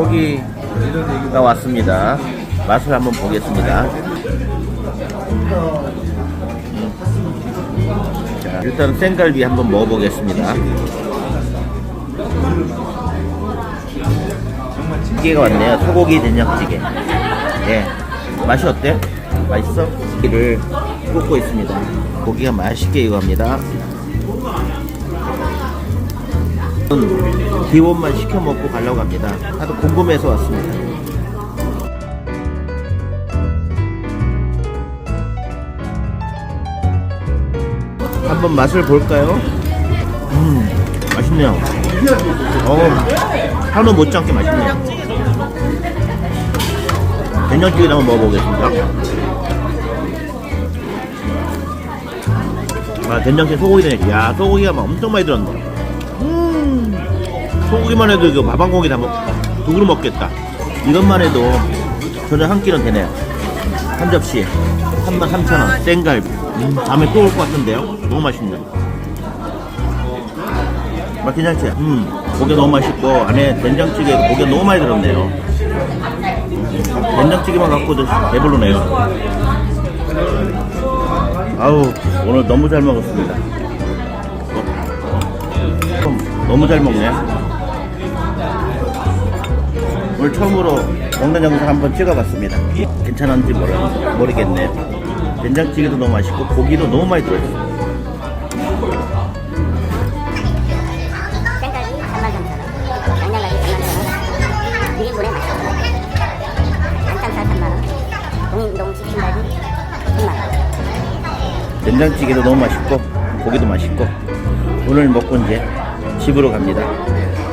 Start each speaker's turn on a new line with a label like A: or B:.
A: 고기가 왔습니다. 맛을 한번 보겠습니다. 자, 일단 생갈비 한번 먹어보겠습니다. 찌개가 왔네요. 소고기 된장찌개. 예. 맛이 어때? 맛있어? 고기를 굽고 있습니다. 고기가 맛있게 익어갑니다. 저는 기본만 시켜 먹고 가려고 합니다. 하도 궁금해서 왔습니다. 한번 맛을 볼까요? 음, 맛있네요. 어, 한우 못지않게 맛있네요. 된장찌개를 한번 먹어보겠습니다. 아, 된장찌개 소고기 된장찌개. 야, 소고기가 막 엄청 많이 들었네. 음, 소고기만 해도 이거 밥 한 공기 다 먹, 두 그릇 먹겠다. 이것만 해도 저는 한 끼는 되네요. 한 접시 33,000원. 생갈비. 음, 다음에 또 올 것 같은데요? 너무 맛있네. 맛 괜찮지? 음 고기 너무 맛있고 안에 된장찌개 고기가 너무 많이 들었네요. 된장찌개만 갖고도 배부르네요. 아우 오늘 너무 잘 먹었습니다. 어, 너무 잘 먹네 오늘 처음으로 먹는 영상 한번 찍어봤습니다. 괜찮은지 모르, 모르겠네. 된장찌개도 너무 맛있고 고기도 너무 많이 들어있어.
B: 생갈비 33,000원, 양념갈비 33,000원, 비빔국에 맛있어요. 안창살 3만원, 동인동 치킨갈비 10만원.
A: 된장찌개도 너무 맛있고 고기도 맛있고 오늘 먹고 이제 집으로 갑니다.